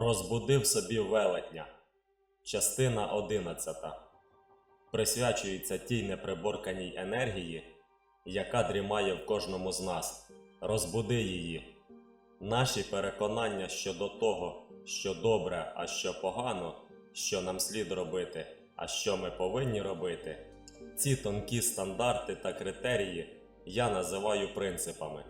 Розбудив собі велетня. Частина 11. Присвячується тій неприборканій енергії, яка дрімає в кожному з нас. Розбуди її. Наші переконання щодо того, що добре, а що погано, що нам слід робити, а що ми повинні робити. Ці тонкі стандарти та критерії я називаю принципами.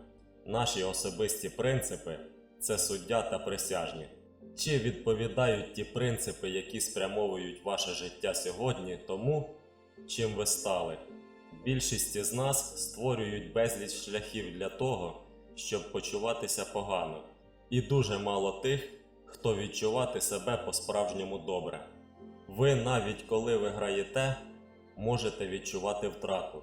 Наші особисті принципи це суддя та присяжні. Чи відповідають ті принципи, які спрямовують ваше життя сьогодні, тому, чим ви стали? Більшість із нас створюють безліч шляхів для того, щоб почуватися погано, і дуже мало тих, хто відчувати себе по-справжньому добре. Ви навіть коли ви граєте, можете відчувати втрату,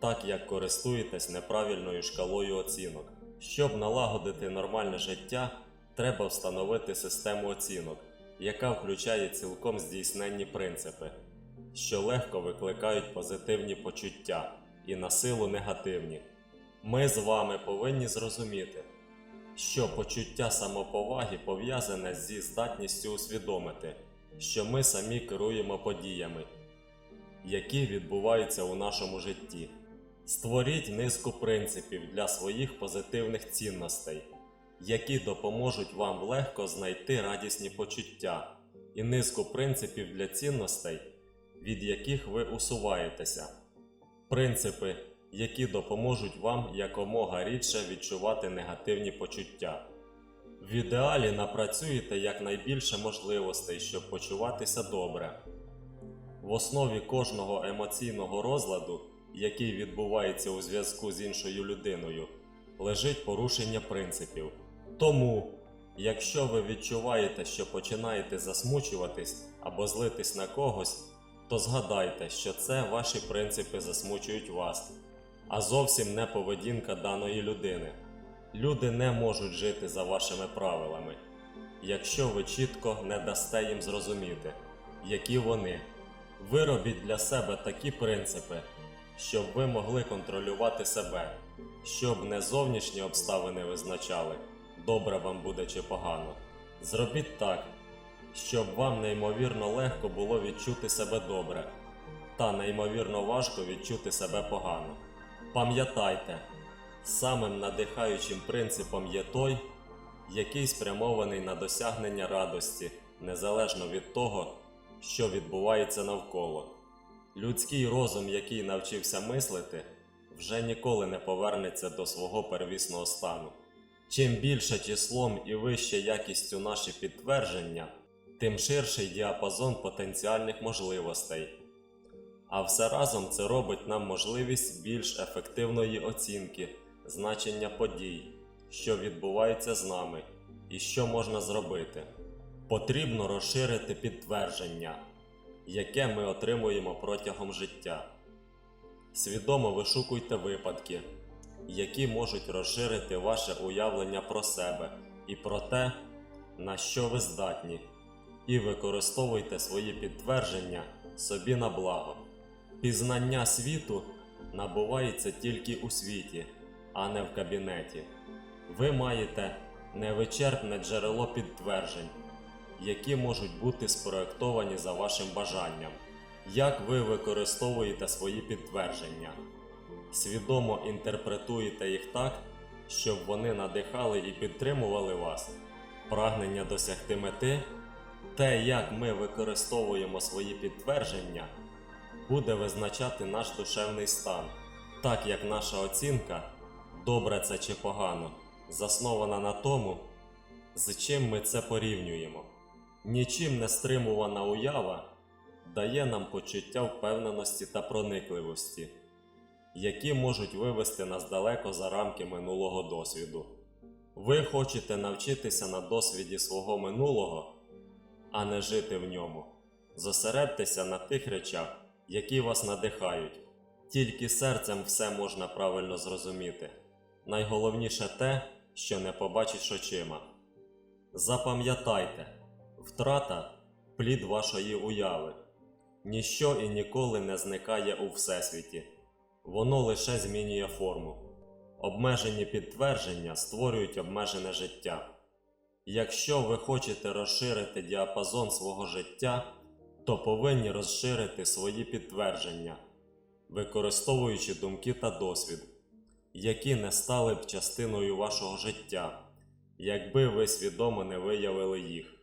так як користуєтесь неправильною шкалою оцінок. Щоб налагодити нормальне життя, треба встановити систему оцінок, яка включає цілком здійсненні принципи, що легко викликають позитивні почуття і на силу негативні. Ми з вами повинні зрозуміти, що почуття самоповаги пов'язане зі здатністю усвідомити, що ми самі керуємо подіями, які відбуваються у нашому житті. Створіть низку принципів для своїх позитивних цінностей, які допоможуть вам легко знайти радісні почуття, і низку принципів для цінностей, від яких ви усуваєтеся. Принципи, які допоможуть вам якомога рідше відчувати негативні почуття. В ідеалі напрацюєте якнайбільше можливостей, щоб почуватися добре. В основі кожного емоційного розладу, який відбувається у зв'язку з іншою людиною, лежить порушення принципів. Тому, якщо ви відчуваєте, що починаєте засмучуватись або злитись на когось, то згадайте, що це ваші принципи засмучують вас, а зовсім не поведінка даної людини. Люди не можуть жити за вашими правилами, якщо ви чітко не дасте їм зрозуміти, які вони. Виробіть для себе такі принципи, щоб ви могли контролювати себе, щоб не зовнішні обставини визначали, добре вам буде чи погано. Зробіть так, щоб вам неймовірно легко було відчути себе добре, та неймовірно важко відчути себе погано. Пам'ятайте, самим надихаючим принципом є той, який спрямований на досягнення радості, незалежно від того, що відбувається навколо. Людський розум, який навчився мислити, вже ніколи не повернеться до свого первісного стану. Чим більше числом і вище якістю наші підтвердження, тим ширший діапазон потенціальних можливостей. А все разом це робить нам можливість більш ефективної оцінки значення подій, що відбуваються з нами, і що можна зробити. Потрібно розширити підтвердження, яке ми отримуємо протягом життя. Свідомо вишукуйте випадки, які можуть розширити ваше уявлення про себе і про те, на що ви здатні, і використовуйте свої підтвердження собі на благо. Пізнання світу набувається тільки у світі, а не в кабінеті. Ви маєте невичерпне джерело підтверджень, які можуть бути спроектовані за вашим бажанням. Як ви використовуєте свої підтвердження? Свідомо інтерпретуєте їх так, щоб вони надихали і підтримували вас, прагнення досягти мети, те, як ми використовуємо свої підтвердження, буде визначати наш душевний стан, так як наша оцінка, добре це чи погано, заснована на тому, з чим ми це порівнюємо. Нічим не стримувана уява дає нам почуття впевненості та проникливості, які можуть вивести нас далеко за рамки минулого досвіду. Ви хочете навчитися на досвіді свого минулого, а не жити в ньому. Зосередьтеся на тих речах, які вас надихають. Тільки серцем все можна правильно зрозуміти. Найголовніше те, що не побачиш очима. Запам'ятайте, втрата плід вашої уяви. Ніщо і ніколи не зникає у Всесвіті, воно лише змінює форму. Обмежені підтвердження створюють обмежене життя. Якщо ви хочете розширити діапазон свого життя, то повинні розширити свої підтвердження, використовуючи думки та досвід, які не стали б частиною вашого життя, якби ви свідомо не виявили їх.